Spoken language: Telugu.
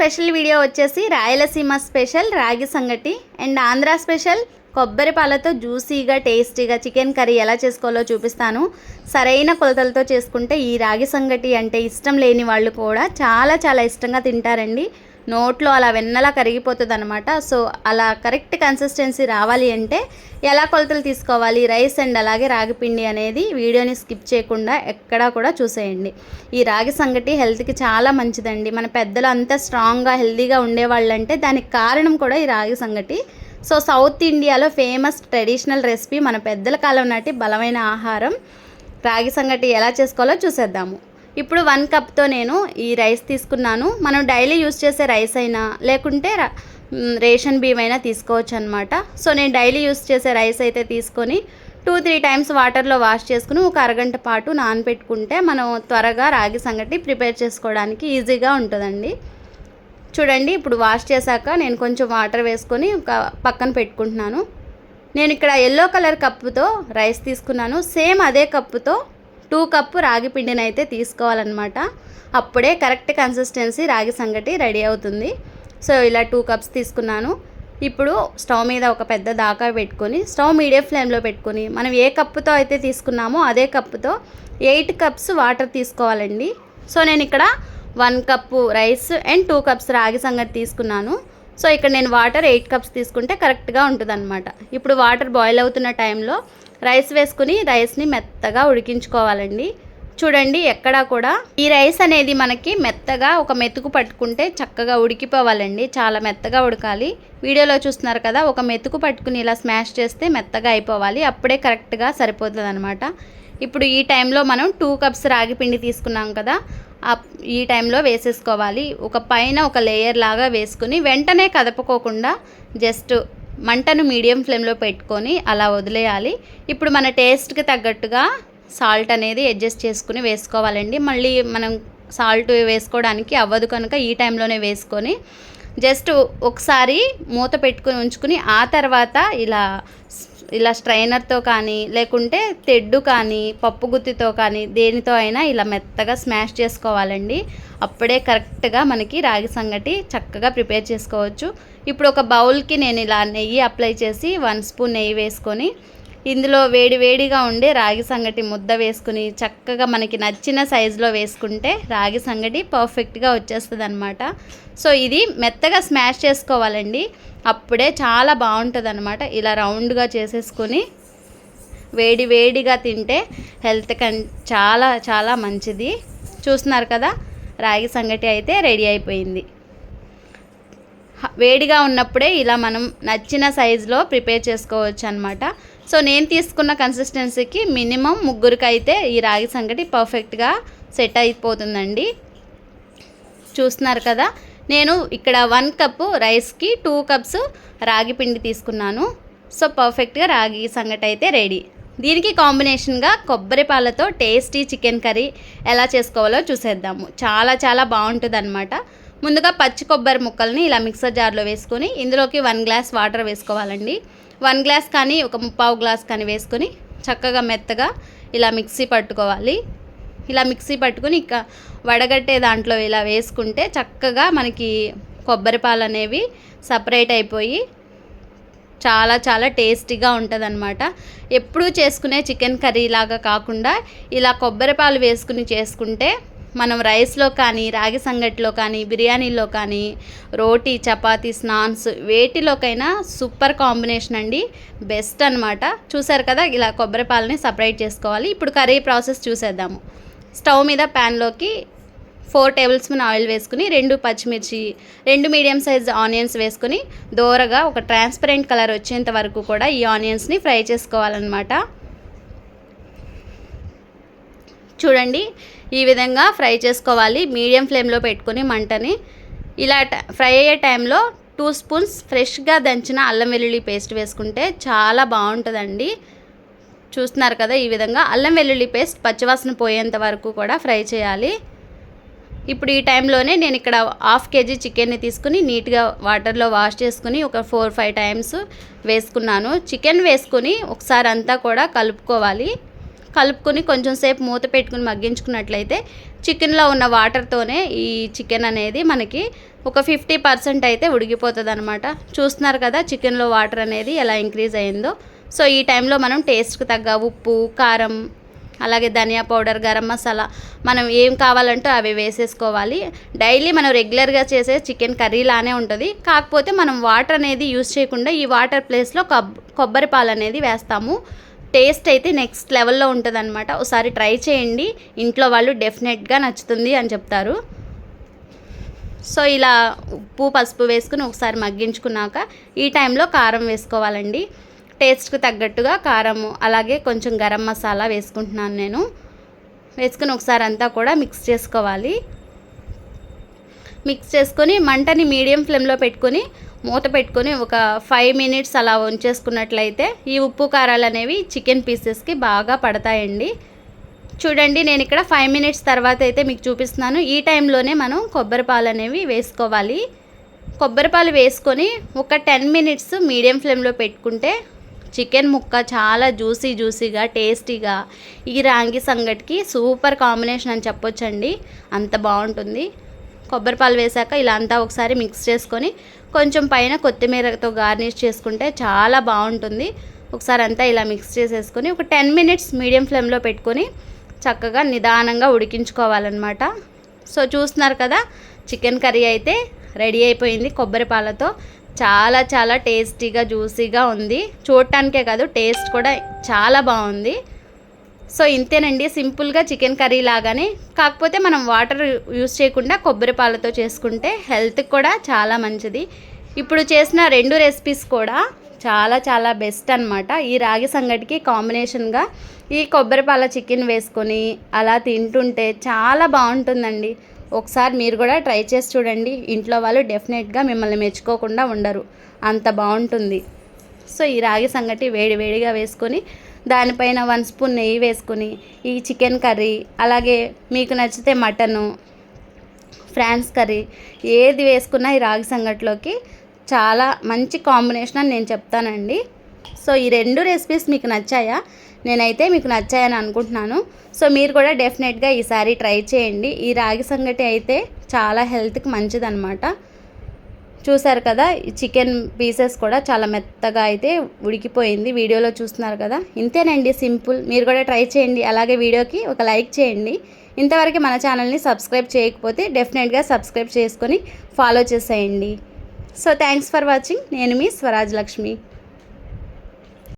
స్పెషల్ వీడియో వచ్చేసి రాయలసీమ స్పెషల్ రాగి సంగటి అండ్ ఆంధ్ర స్పెషల్ కొబ్బరి పాలతో జ్యూసీగా టేస్టీగా చికెన్ కర్రీ ఎలా చేసుకోవాలో చూపిస్తాను. సరైన కొలతలతో చేసుకుంటే ఈ రాగి సంగటి అంటే ఇష్టం లేని వాళ్ళు కూడా చాలా చాలా ఇష్టంగా తింటారండి. నోట్లో అలా వెన్నలా కరిగిపోతుంది అనమాట సో అలా కరెక్ట్ కన్సిస్టెన్సీ రావాలి అంటే ఎలా కొలతలు తీసుకోవాలి? రైస్ అండ్ అలాగే రాగి పిండి అనేది వీడియోని స్కిప్ చేయకుండా ఎక్కడా కూడా చూసేయండి. ఈ రాగి సంగటి హెల్త్కి చాలా మంచిదండి. మన పెద్దలు అంతా స్ట్రాంగ్గా హెల్తీగా ఉండేవాళ్ళంటే దానికి కారణం కూడా ఈ రాగి సంగటి. సో సౌత్ ఇండియాలో ఫేమస్ ట్రెడిషనల్ రెసిపీ మన పెద్దల కాలం నాటి బలమైన ఆహారం. రాగి సంగటి ఎలా చేసుకోవాలో చూసేద్దాము. ఇప్పుడు వన్ కప్తో నేను ఈ రైస్ తీసుకున్నాను. మనం డైలీ యూస్ చేసే రైస్ అయినా లేకుంటే రేషన్ బియ్యం అయినా తీసుకోవచ్చు అనమాట సో నేను డైలీ యూస్ చేసే రైస్ అయితే తీసుకొని టూ త్రీ టైమ్స్ వాటర్లో వాష్ చేసుకుని ఒక అరగంట పాటు నానబెట్టుకుంటే మనం త్వరగా రాగి సంగటి ప్రిపేర్ చేసుకోవడానికి ఈజీగా ఉంటుందండి. చూడండి ఇప్పుడు వాష్ చేశాక నేను కొంచెం వాటర్ వేసుకొని ఒక పక్కన పెట్టుకుంటున్నాను. నేను ఇక్కడ ఎల్లో కలర్ కప్పుతో రైస్ తీసుకున్నాను. సేమ్ అదే కప్పుతో టూ కప్పు రాగి పిండిని అయితే తీసుకోవాలన్నమాట. అప్పుడే కరెక్ట్ కన్సిస్టెన్సీ రాగి సంగటి రెడీ అవుతుంది. సో ఇలా టూ కప్స్ తీసుకున్నాను. ఇప్పుడు స్టవ్ మీద ఒక పెద్ద దాకా పెట్టుకొని స్టవ్ మీడియం ఫ్లేమ్లో పెట్టుకొని మనం ఏ కప్పుతో అయితే తీసుకున్నామో అదే కప్పుతో ఎయిట్ కప్స్ వాటర్ తీసుకోవాలండి. సో నేను ఇక్కడ one cup rice and two cups ragi సంగతి తీసుకున్నాను. సో ఇక్కడ నేను వాటర్ ఎయిట్ కప్స్ తీసుకుంటే కరెక్ట్గా ఉంటుంది అనమాట ఇప్పుడు వాటర్ బాయిల్ అవుతున్న టైంలో రైస్ వేసుకుని రైస్ని మెత్తగా ఉడికించుకోవాలండి. చూడండి ఎక్కడా కూడా ఈ రైస్ అనేది మనకి మెత్తగా ఒక మెతుకు పట్టుకుంటే చక్కగా ఉడికిపోవాలండి. చాలా మెత్తగా ఉడకాలి. వీడియోలో చూస్తున్నారు కదా ఒక మెతుకు పట్టుకుని ఇలా స్మాష్ చేస్తే మెత్తగా అయిపోవాలి. అప్పుడే కరెక్ట్గా సరిపోతుంది అనమాట ఇప్పుడు ఈ టైంలో మనం టూ కప్స్ రాగి పిండి తీసుకున్నాం కదా ఈ టైంలో వేసేసుకోవాలి. ఒక పైన ఒక లేయర్ లాగా వేసుకుని వెంటనే కదపకోకుండా జస్ట్ మంటను మీడియం ఫ్లేమ్లో పెట్టుకొని అలా వదిలేయాలి. ఇప్పుడు మన టేస్ట్కి తగ్గట్టుగా సాల్ట్ అనేది అడ్జస్ట్ చేసుకుని వేసుకోవాలండి. మళ్ళీ మనం సాల్ట్ వేసుకోవడానికి అవ్వదు కనుక ఈ టైంలోనే వేసుకొని జస్ట్ ఒకసారి మూత పెట్టుకుని ఉంచుకుని ఆ తర్వాత ఇలా ఇలా స్ట్రైనర్తో కానీ లేకుంటే తెడ్డు కానీ పప్పు గుత్తితో కానీ దేనితో అయినా ఇలా మెత్తగా స్మాష్ చేసుకోవాలండి. అప్పుడే కరెక్ట్గా మనకి రాగి సంగటి చక్కగా ప్రిపేర్ చేసుకోవచ్చు. ఇప్పుడు ఒక బౌల్కి నేను ఇలా నెయ్యి అప్లై చేసి వన్ స్పూన్ నెయ్యి వేసుకొని ఇందులో వేడి వేడిగా ఉండే రాగి సంగటి ముద్ద వేసుకుని చక్కగా మనకి నచ్చిన సైజులో వేసుకుంటే రాగి సంగటి పర్ఫెక్ట్గా వచ్చేస్తుంది అనమాట సో ఇది మెత్తగా స్మాష్ చేసుకోవాలండి. అప్పుడే చాలా బాగుంటుంది అనమాట ఇలా రౌండ్గా చేసేసుకొని వేడి వేడిగా తింటే హెల్త్ కన్ చాలా చాలా మంచిది. చూస్తున్నారు కదా రాగి సంగటి అయితే రెడీ అయిపోయింది. వేడిగా ఉన్నప్పుడే ఇలా మనం నచ్చిన సైజులో ప్రిపేర్ చేసుకోవచ్చు అనమాట సో నేను తీసుకున్న కన్సిస్టెన్సీకి మినిమం ముగ్గురికి అయితే ఈ రాగి సంగటి పర్ఫెక్ట్గా సెట్ అయిపోతుందండి. చూస్తున్నారు కదా? నేను ఇక్కడ వన్ కప్పు రైస్కి టూ కప్స్ రాగి పిండి తీసుకున్నాను. సో పర్ఫెక్ట్గా రాగి సంగటి అయితే రెడీ దీనికి కాంబినేషన్గా కొబ్బరి పాలతో టేస్టీ చికెన్ కర్రీ ఎలా చేసుకోవాలో చూసేద్దాము. చాలా చాలా బాగుంటుంది అనమాట ముందుగా పచ్చి కొబ్బరి ముక్కల్ని ఇలా మిక్సర్ జార్లో వేసుకొని ఇందులోకి వన్ గ్లాస్ వాటర్ వేసుకోవాలండి. వన్ గ్లాస్ కానీ ఒక ముప్పావు గ్లాస్ కానీ వేసుకొని చక్కగా మెత్తగా ఇలా మిక్సీ పట్టుకోవాలి. ఇలా మిక్సీ పట్టుకుని ఇక వడగట్టే దాంట్లో ఇలా వేసుకుంటే చక్కగా మనకి కొబ్బరి పాలు అనేవి సపరేట్ అయిపోయి చాలా చాలా టేస్టీగా ఉంటుంది అనమాట ఎప్పుడూ చేసుకునే చికెన్ కర్రీ లాగా కాకుండా ఇలా కొబ్బరి పాలు వేసుకుని చేసుకుంటే మనం రైస్లో కానీ రాగి సంగటిలో కానీ బిర్యానీలో కానీ రోటీ చపాతీ స్నాన్స్ వేటిలోకైనా సూపర్ కాంబినేషన్ అండి. బెస్ట్ అనమాట చూసారు కదా ఇలా కొబ్బరి పాలని సపరేట్ చేసుకోవాలి. ఇప్పుడు కర్రీ ప్రాసెస్ చూసేద్దాము. స్టవ్ మీద ప్యాన్లోకి ఫోర్ టేబుల్ స్పూన్ ఆయిల్ వేసుకుని రెండు పచ్చిమిర్చి రెండు మీడియం సైజ్ ఆనియన్స్ వేసుకుని దోరగా ఒక ట్రాన్స్పరెంట్ కలర్ వచ్చేంత వరకు కూడా ఈ ఆనియన్స్ని ఫ్రై చేసుకోవాలన్నమాట. చూడండి ఈ విధంగా ఫ్రై చేసుకోవాలి. మీడియం ఫ్లేమ్లో పెట్టుకుని మంటని. ఇలా ఫ్రై అయ్యే టైంలో టూ స్పూన్స్ ఫ్రెష్గా దంచిన అల్లం వెల్లుల్లి పేస్ట్ వేసుకుంటే చాలా బాగుంటుందండి. చూస్తున్నారు కదా ఈ విధంగా అల్లం వెల్లుల్లి పేస్ట్ పచ్చివాసన పోయేంత వరకు కూడా ఫ్రై చేయాలి. ఇప్పుడు ఈ టైంలోనే నేను ఇక్కడ హాఫ్ కేజీ చికెన్ని తీసుకుని నీట్గా వాటర్లో వాష్ చేసుకుని ఒక ఫోర్ ఫైవ్ టైమ్స్ వేసుకున్నాను. చికెన్ వేసుకుని ఒకసారి అంతా కూడా కలుపుకోవాలి. కలుపుకొని కొంచెం సేపు మూత పెట్టుకుని మగ్గించుకున్నట్లయితే చికెన్లో ఉన్న వాటర్తోనే ఈ చికెన్ అనేది మనకి ఒక ఫిఫ్టీ పర్సెంట్ అయితే ఉడికిపోతుంది అనమాట చూస్తున్నారు కదా చికెన్లో వాటర్ అనేది ఎలా ఇంక్రీజ్ అయిందో. సో ఈ టైంలో మనం టేస్ట్కి తగ్గ ఉప్పు కారం అలాగే ధనియా పౌడర్ గరం మసాలా మనం ఏం కావాలంటే అవి వేసేసుకోవాలి. డైలీ మనం రెగ్యులర్గా చేసే చికెన్ కర్రీ లానే ఉంటుంది. కాకపోతే మనం వాటర్ అనేది యూస్ చేయకుండా ఈ వాటర్ ప్లేస్లో కొబ్బరి పాలు అనేది వేస్తాము. టేస్ట్ అయితే నెక్స్ట్ లెవెల్లో ఉంటుంది అనమాట ఒకసారి ట్రై చేయండి. ఇంట్లో వాళ్ళు డెఫినెట్గా నచ్చుతుంది అని చెప్తారు. సో ఇలా ఉప్పు పసుపు వేసుకుని ఒకసారి మగ్గించుకున్నాక ఈ టైంలో కారం వేసుకోవాలండి. టేస్ట్కి తగ్గట్టుగా కారము అలాగే కొంచెం గరం మసాలా వేసుకుంటున్నాను నేను. వేసుకుని ఒకసారి అంతా కూడా మిక్స్ చేసుకోవాలి. మిక్స్ చేసుకొని మంటని మీడియం ఫ్లేమ్లో పెట్టుకొని మూత పెట్టుకొని ఒక ఫైవ్ మినిట్స్ అలా ఉంచేసుకున్నట్లయితే ఈ ఉప్పు కారాలు అనేవి చికెన్ పీసెస్కి బాగా పడతాయండి. చూడండి నేను ఇక్కడ ఫైవ్ మినిట్స్ తర్వాత అయితే మీకు చూపిస్తున్నాను. ఈ టైంలోనే మనం కొబ్బరి పాలు అనేవి వేసుకోవాలి. కొబ్బరి పాలు వేసుకొని ఒక టెన్ మినిట్స్ మీడియం ఫ్లేమ్లో పెట్టుకుంటే చికెన్ ముక్క చాలా జ్యూసీ జ్యూసీగా టేస్టీగా ఈ రాంగి సంగటికి సూపర్ కాంబినేషన్ అని చెప్పొచ్చండి. అంత బాగుంటుంది. కొబ్బరి పాలు వేసాక ఇలా అంతా ఒకసారి మిక్స్ చేసుకొని కొంచెం పైన కొత్తిమీరతో గార్నిష్ చేసుకుంటే చాలా బాగుంటుంది. ఒకసారి అంతా ఇలా మిక్స్ చేసేసుకొని ఒక టెన్ మినిట్స్ మీడియం ఫ్లేమ్లో పెట్టుకొని చక్కగా నిదానంగా ఉడికించుకోవాలన్నమాట. సో చూస్తున్నారు కదా చికెన్ కర్రీ అయితే రెడీ అయిపోయింది కొబ్బరి పాలతో. చాలా చాలా టేస్టీగా జ్యూసీగా ఉంది. చూడటానికే కాదు టేస్ట్ కూడా చాలా బాగుంది. సో ఇంతేనండి సింపుల్గా చికెన్ కర్రీ లాగానే. కాకపోతే మనం వాటర్ యూస్ చేయకుండా కొబ్బరి పాలతో చేసుకుంటే హెల్త్కి కూడా చాలా మంచిది. ఇప్పుడు చేసిన రెండు రెసిపీస్ కూడా చాలా చాలా బెస్ట్ అనమాట ఈ రాగి సంగటికి కాంబినేషన్గా ఈ కొబ్బరి పాల చికెన్ వేసుకొని అలా తింటుంటే చాలా బాగుంటుందండి. ఒకసారి మీరు కూడా ట్రై చేసి చూడండి. ఇంట్లో వాళ్ళు డెఫినెట్గా మిమ్మల్ని మెచ్చుకోకుండా ఉండరు. అంత బాగుంటుంది. సో ఈ రాగి సంగటి వేడి వేడిగా వేసుకొని దానిపైన వన్ స్పూన్ నెయ్యి వేసుకొని ఈ చికెన్ కర్రీ అలాగే మీకు నచ్చితే మటను ఫ్రాన్స్ కర్రీ ఏది వేసుకున్నా ఈ రాగి సంగటిలోకి చాలా మంచి కాంబినేషన్ అని నేను చెప్తానండి. సో ఈ రెండు రెసిపీస్ మీకు నచ్చాయా? నేనైతే మీకు నచ్చాయని అనుకుంటున్నాను. సో మీరు కూడా డెఫినెట్గా ఈసారి ట్రై చేయండి. ఈ రాగి సంగటి అయితే చాలా హెల్త్కి మంచిదన్నమాట. చూసారు కదా చికెన్ పీసెస్ కూడా చాలా మెత్తగా అయితే ఉడికిపోయింది. వీడియోలో చూస్తున్నారు కదా. ఇంతేనండి సింపుల్. మీరు కూడా ట్రై చేయండి. అలాగే వీడియోకి ఒక లైక్ చేయండి. ఇంతవరకు మన ఛానల్ని సబ్స్క్రైబ్ చేయకపోతే డెఫినెట్గా సబ్స్క్రైబ్ చేసుకొని ఫాలో చేసేయండి. So thanks for watching. నేను మీ స్వరాజ్ లక్ష్మి.